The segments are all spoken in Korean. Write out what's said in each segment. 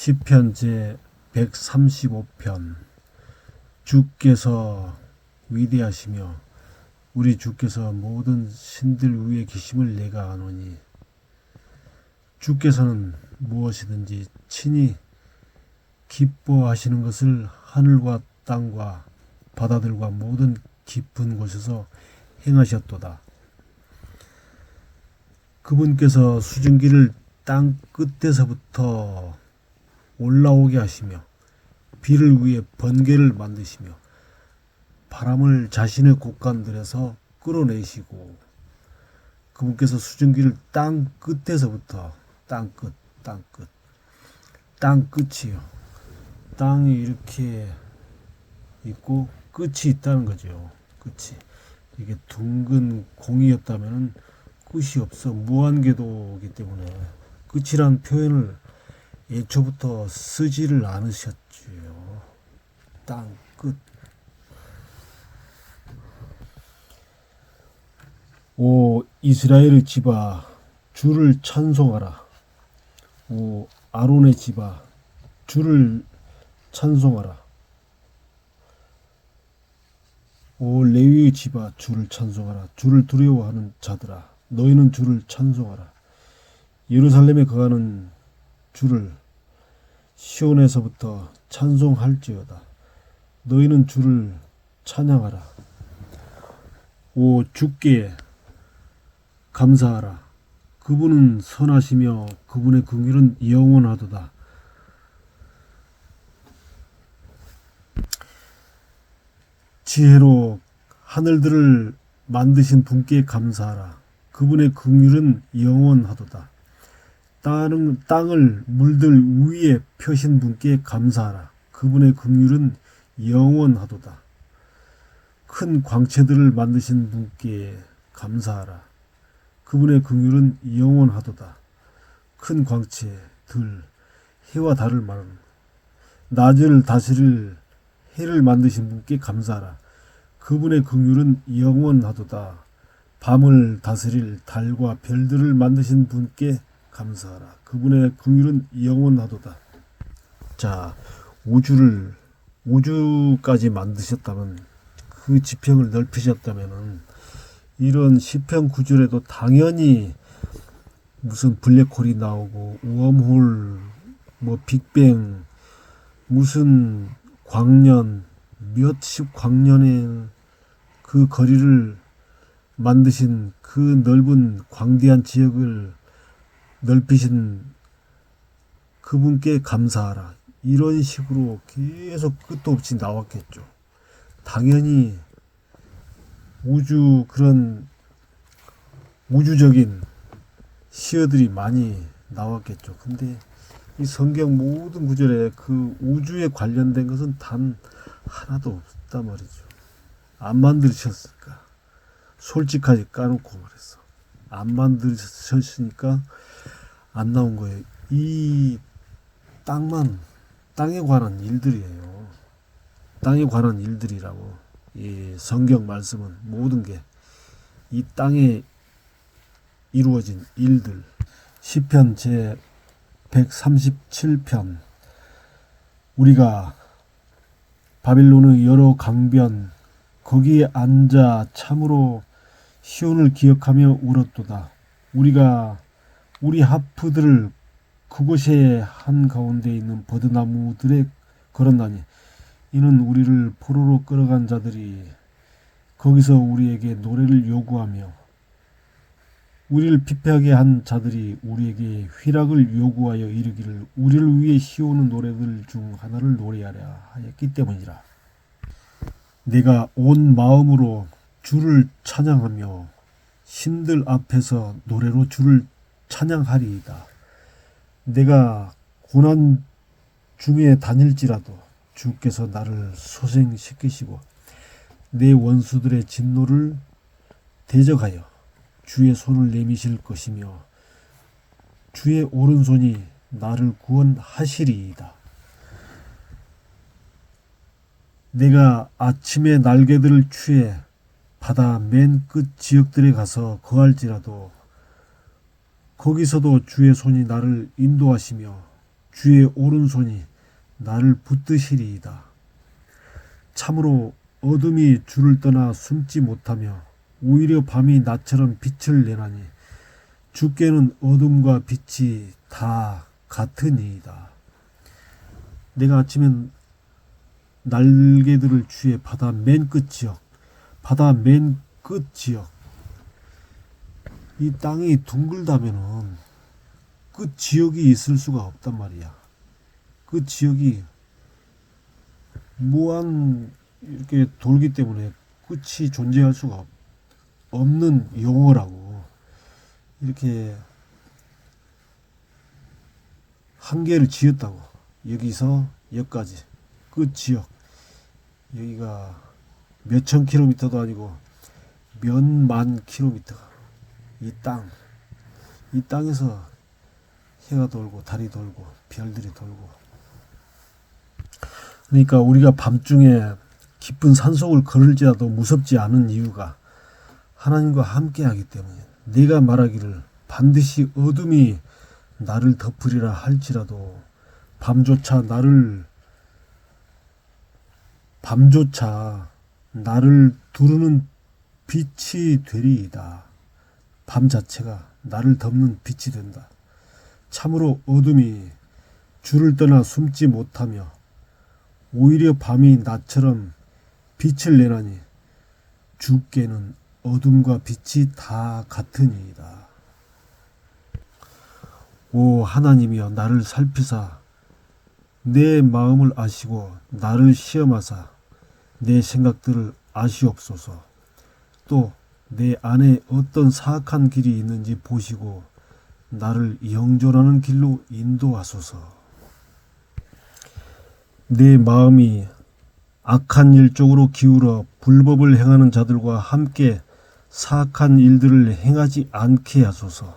시편 제 135편 주께서 위대하시며 우리 주께서 모든 신들 위에 계심을 내가 아노니 주께서는 무엇이든지 친히 기뻐하시는 것을 하늘과 땅과 바다들과 모든 깊은 곳에서 행하셨도다. 그분께서 수증기를 땅 끝에서부터 올라오게 하시며 비를 위해 번개를 만드시며 바람을 자신의 곳간들에서 끌어내시고 그분께서 수증기를 땅 끝에서부터 땅 끝, 땅 끝, 땅 끝이요. 땅이 이렇게 있고 끝이 있다는 거죠. 끝이. 이게 둥근 공이었다면 끝이 없어 무한궤도이기 때문에 끝이란 표현을 애초부터 쓰지를 않으셨지요. 땅 끝. 오 이스라엘의 집아 주를 찬송하라. 오 아론의 집아 주를 찬송하라. 오 레위의 집아 주를 찬송하라. 주를 두려워하는 자들아 너희는 주를 찬송하라. 예루살렘에 거하는 주를 시온에서부터 찬송할지어다. 너희는 주를 찬양하라. 오 주께 감사하라. 그분은 선하시며 그분의 긍휼은 영원하도다. 지혜로 하늘들을 만드신 분께 감사하라. 그분의 긍휼은 영원하도다. 땅은, 땅을 물들 위에 펴신 분께 감사하라. 그분의 긍휼은 영원하도다. 큰 광채들을 만드신 분께 감사하라. 그분의 긍휼은 영원하도다. 큰 광채, 들, 해와 달을 말하는 낮을 다스릴 해를 만드신 분께 감사하라. 그분의 긍휼은 영원하도다. 밤을 다스릴 달과 별들을 만드신 분께 감사하라. 그분의 긍휼은 영원하도다. 자, 우주를 우주까지 만드셨다면 그 지평을 넓히셨다면은 이런 시편 구절에도 당연히 무슨 블랙홀이 나오고 웜홀 뭐 빅뱅 무슨 광년 몇십 광년의 그 거리를 만드신 그 넓은 광대한 지역을 넓히신 그분께 감사하라. 이런 식으로 계속 끝도 없이 나왔겠죠. 당연히 우주 그런 우주적인 시어들이 많이 나왔겠죠. 근데 이 성경 모든 구절에 그 우주에 관련된 것은 단 하나도 없단 말이죠. 안 만드셨을까? 솔직하게 까놓고 말했어. 안 만드셨으니까 안 나온 거예요. 이 땅만 땅에 관한 일들이에요. 땅에 관한 일들이라고. 이 성경 말씀은 모든 게 이 땅에 이루어진 일들. 시편 제 137편 우리가 바빌론의 여러 강변 거기에 앉아 참으로 시온을 기억하며 울었도다. 우리가 우리 하프들을 그곳의 한 가운데 있는 버드나무들에 걸었나니 이는 우리를 포로로 끌어간 자들이 거기서 우리에게 노래를 요구하며 우리를 피폐하게 한 자들이 우리에게 휘락을 요구하여 이르기를 우리를 위해 시오는 노래들 중 하나를 노래하라 하였기 때문이라. 내가 온 마음으로 주를 찬양하며 신들 앞에서 노래로 주를 찬양하리이다. 내가 고난 중에 다닐지라도 주께서 나를 소생시키시고 내 원수들의 진노를 대적하여 주의 손을 내미실 것이며 주의 오른손이 나를 구원하시리이다. 내가 아침에 날개들을 취해 바다 맨 끝 지역들에 가서 거할지라도 거기서도 주의 손이 나를 인도하시며 주의 오른손이 나를 붙드시리이다. 참으로 어둠이 주를 떠나 숨지 못하며 오히려 밤이 낮처럼 빛을 내나니 주께는 어둠과 빛이 다 같으니이다. 내가 아침엔 날개들을 주의 바다 맨 끝 지역, 바다 맨 끝 지역. 이 땅이 둥글다면은 그 지역이 있을 수가 없단 말이야. 그 지역이 무한 이렇게 돌기 때문에 끝이 존재할 수가 없- 없는 용어라고 이렇게 한계를 지었다고. 여기서 여기까지. 끝 지역. 여기가 몇천 킬로미터도 아니고 몇만 킬로미터가 이 땅, 이 땅에서 해가 돌고 달이 돌고 별들이 돌고 그러니까 우리가 밤중에 깊은 산속을 걸을지라도 무섭지 않은 이유가 하나님과 함께하기 때문에 네가 말하기를 반드시 어둠이 나를 덮으리라 할지라도 밤조차 나를 밤조차 나를 두르는 빛이 되리이다. 밤 자체가 나를 덮는 빛이 된다. 참으로 어둠이 주를 떠나 숨지 못하며 오히려 밤이 낮처럼 빛을 내나니 주께는 어둠과 빛이 다 같으니이다. 오 하나님이여 나를 살피사 내 마음을 아시고 나를 시험하사 내 생각들을 아시옵소서. 또 내 안에 어떤 사악한 길이 있는지 보시고 나를 영존하는 길로 인도하소서. 내 마음이 악한 일 쪽으로 기울어 불법을 행하는 자들과 함께 사악한 일들을 행하지 않게 하소서.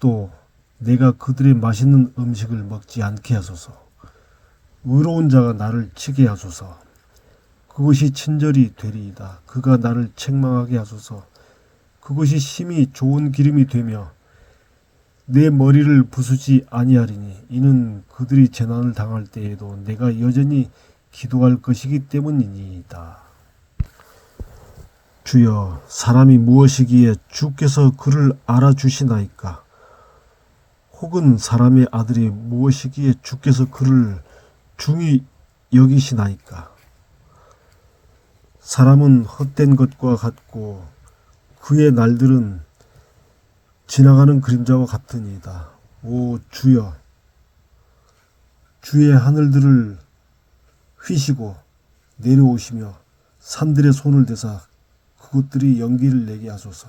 또 내가 그들의 맛있는 음식을 먹지 않게 하소서. 의로운 자가 나를 치게 하소서. 그것이 친절이 되리이다. 그가 나를 책망하게 하소서. 그것이 심히 좋은 기름이 되며 내 머리를 부수지 아니하리니 이는 그들이 재난을 당할 때에도 내가 여전히 기도할 것이기 때문이니이다. 주여 사람이 무엇이기에 주께서 그를 알아주시나이까 혹은 사람의 아들이 무엇이기에 주께서 그를 중히 여기시나이까 사람은 헛된 것과 같고 그의 날들은 지나가는 그림자와 같으니이다. 오 주여 주의 하늘들을 휘시고 내려오시며 산들의 손을 대사 그것들이 연기를 내게 하소서.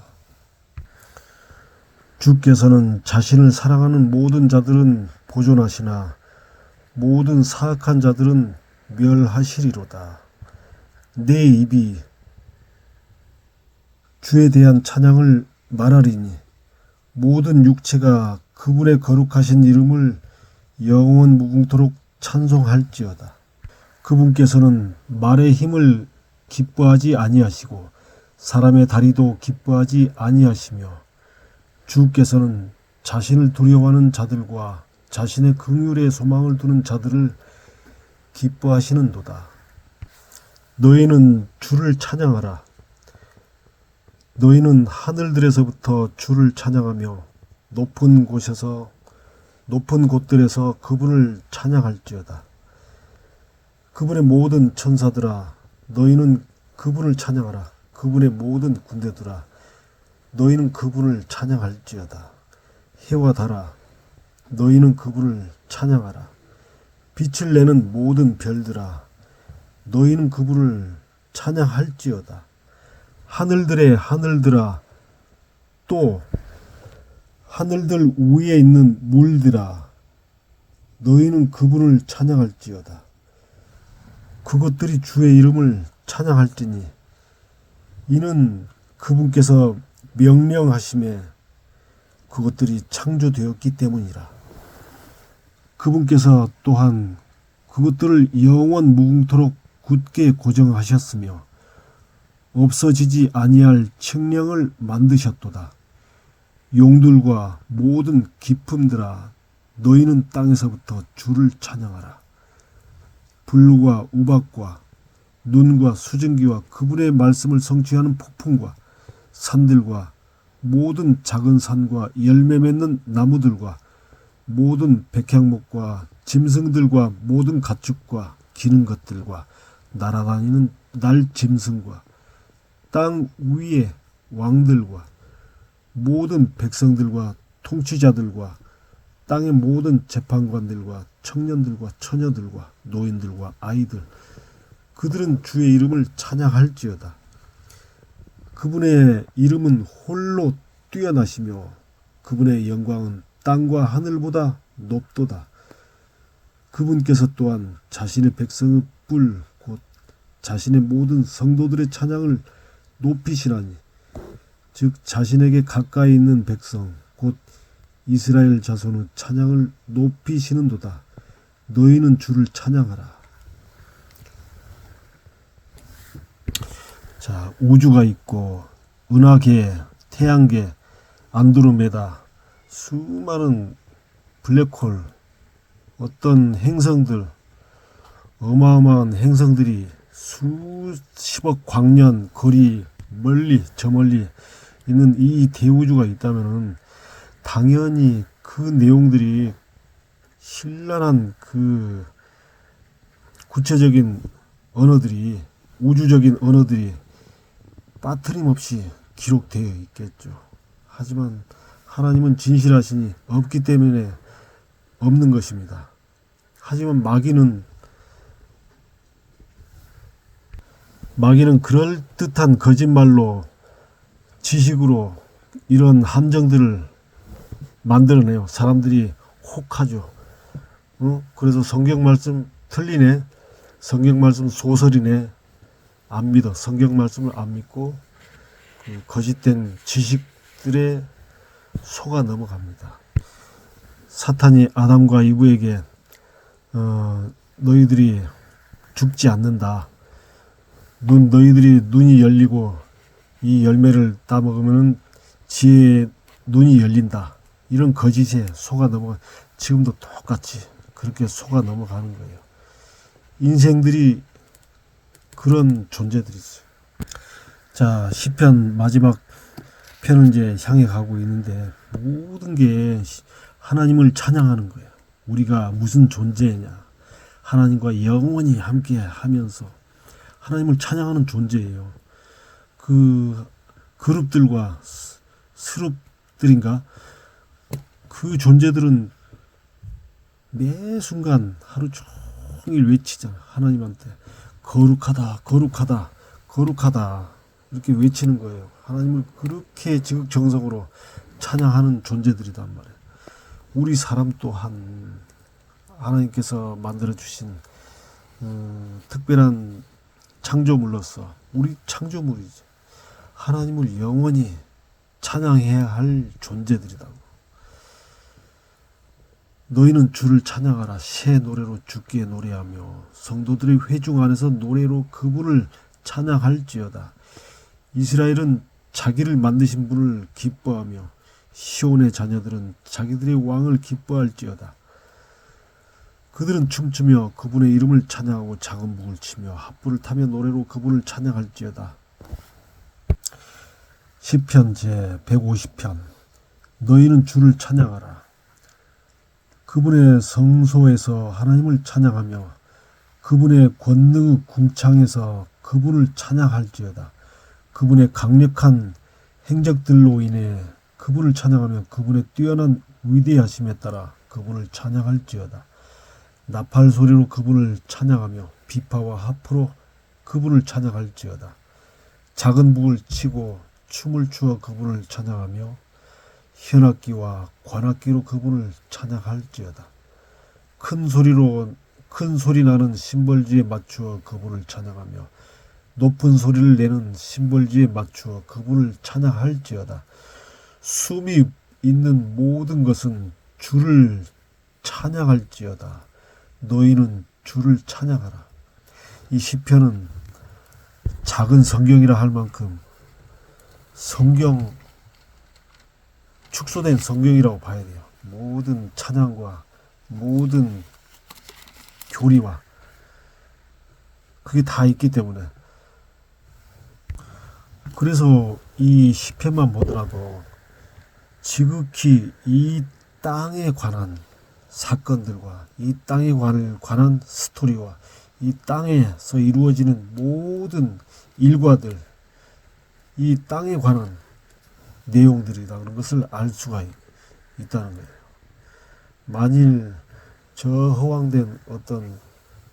주께서는 자신을 사랑하는 모든 자들은 보존하시나 모든 사악한 자들은 멸하시리로다. 내 입이 주에 대한 찬양을 말하리니 모든 육체가 그분의 거룩하신 이름을 영원 무궁토록 찬송할지어다. 그분께서는 말의 힘을 기뻐하지 아니하시고 사람의 다리도 기뻐하지 아니하시며 주께서는 자신을 두려워하는 자들과 자신의 긍휼에 소망을 두는 자들을 기뻐하시는도다. 너희는 주를 찬양하라. 너희는 하늘들에서부터 주를 찬양하며 높은 곳에서 높은 곳들에서 그분을 찬양할지어다. 그분의 모든 천사들아 너희는 그분을 찬양하라. 그분의 모든 군대들아 너희는 그분을 찬양할지어다. 해와 달아 너희는 그분을 찬양하라. 빛을 내는 모든 별들아 너희는 그분을 찬양할지어다. 하늘들의 하늘들아 또 하늘들 위에 있는 물들아 너희는 그분을 찬양할지어다. 그것들이 주의 이름을 찬양할지니 이는 그분께서 명령하심에 그것들이 창조되었기 때문이라. 그분께서 또한 그것들을 영원 무궁토록 굳게 고정하셨으며 없어지지 아니할 측량을 만드셨도다. 용들과 모든 기품들아 너희는 땅에서부터 주를 찬양하라. 불과 우박과 눈과 수증기와 그분의 말씀을 성취하는 폭풍과 산들과 모든 작은 산과 열매 맺는 나무들과 모든 백향목과 짐승들과 모든 가축과 기는 것들과 날아다니는 날 짐승과 땅 위의 왕들과 모든 백성들과 통치자들과 땅의 모든 재판관들과 청년들과 처녀들과 노인들과 아이들 그들은 주의 이름을 찬양할지어다. 그분의 이름은 홀로 뛰어나시며 그분의 영광은 땅과 하늘보다 높도다. 그분께서 또한 자신의 백성의 뿔, 곧 자신의 모든 성도들의 찬양을 높이시나니, 즉 자신에게 가까이 있는 백성, 곧 이스라엘 자손의 찬양을 높이시는도다. 너희는 주를 찬양하라. 자, 우주가 있고 은하계, 태양계, 안드로메다, 수많은 블랙홀, 어떤 행성들, 어마어마한 행성들이 수십억 광년 거리 멀리 저 멀리 있는 이 대우주가 있다면은 당연히 그 내용들이 신랄한 그 구체적인 언어들이 우주적인 언어들이 빠트림 없이 기록되어 있겠죠. 하지만 하나님은 진실하시니 없기 때문에 없는 것입니다. 하지만 마귀는 마귀는 그럴 듯한 거짓말로 지식으로 이런 함정들을 만들어내요. 사람들이 혹하죠. 어? 그래서 성경 말씀 틀리네. 성경 말씀 소설이네. 안 믿어. 성경 말씀을 안 믿고 그 거짓된 지식들에 속아 넘어갑니다. 사탄이 아담과 이브에게 어, 너희들이 죽지 않는다. 눈 너희들이 눈이 열리고 이 열매를 따 먹으면 지혜의 눈이 열린다. 이런 거짓에 속아 넘어가 지금도 똑같이 그렇게 속아 넘어가는 거예요. 인생들이 그런 존재들이죠. 자, 시편 마지막 편을 이제 향해 가고 있는데 모든 게 하나님을 찬양하는 거예요. 우리가 무슨 존재냐. 하나님과 영원히 함께 하면서 하나님을 찬양하는 존재예요. 그 그룹들과 스룹들인가 그 존재들은 매 순간 하루 종일 외치잖아. 하나님한테 거룩하다, 거룩하다, 거룩하다 이렇게 외치는 거예요. 하나님을 그렇게 지극정성으로 찬양하는 존재들이단 말이에요. 우리 사람 또한 하나님께서 만들어 주신 음, 특별한 창조물로서 우리 창조물이죠. 하나님을 영원히 찬양해야 할 존재들이다. 너희는 주를 찬양하라 새 노래로 주께 노래하며 성도들의 회중 안에서 노래로 그분을 찬양할지어다. 이스라엘은 자기를 만드신 분을 기뻐하며 시온의 자녀들은 자기들의 왕을 기뻐할지어다. 그들은 춤추며 그분의 이름을 찬양하고 작은 북을 치며 합부를 타며 노래로 그분을 찬양할지어다. 시편 제 150편 너희는 주를 찬양하라. 그분의 성소에서 하나님을 찬양하며 그분의 권능의 궁창에서 그분을 찬양할지어다. 그분의 강력한 행적들로 인해 그분을 찬양하며 그분의 뛰어난 위대하심에 따라 그분을 찬양할지어다. 나팔 소리로 그분을 찬양하며 비파와 하프로 그분을 찬양할지어다. 작은 북을 치고 춤을 추어 그분을 찬양하며 현악기와 관악기로 그분을 찬양할지어다. 큰 소리로 큰 소리 나는 심벌지에 맞추어 그분을 찬양하며 높은 소리를 내는 심벌지에 맞추어 그분을 찬양할지어다. 숨이 있는 모든 것은 주를 찬양할지어다. 너희는 주를 찬양하라. 이 시편은 작은 성경이라 할 만큼 성경 축소된 성경이라고 봐야 돼요. 모든 찬양과 모든 교리와 그게 다 있기 때문에 그래서 이 시편만 보더라도 지극히 이 땅에 관한 사건들과 이 땅에 관을 관한 스토리와 이 땅에서 이루어지는 모든 일과들 이 땅에 관한 내용들이다 그런 것을 알 수가 있, 있다는 거예요. 만일 저 허황된 어떤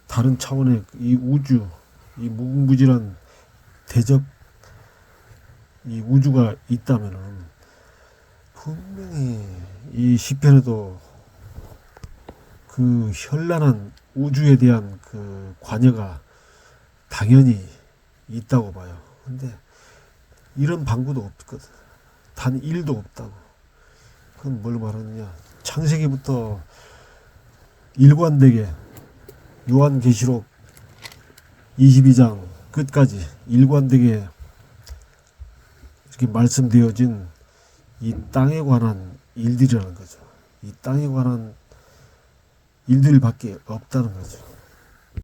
다른 차원의 이 우주, 이 무궁무진한 대적 이 우주가 있다면은 분명히 이 시편에도 그 현란한 우주에 대한 그 관여가 당연히 있다고 봐요. 근데 이런 방구도 없거든. 단 1도 없다고. 그건 뭘 말하느냐. 창세기부터 일관되게 요한계시록 22장 끝까지 일관되게 이렇게 말씀되어진 이 땅에 관한 일들이라는 거죠. 이 땅에 관한 일들밖에 없다는 거죠.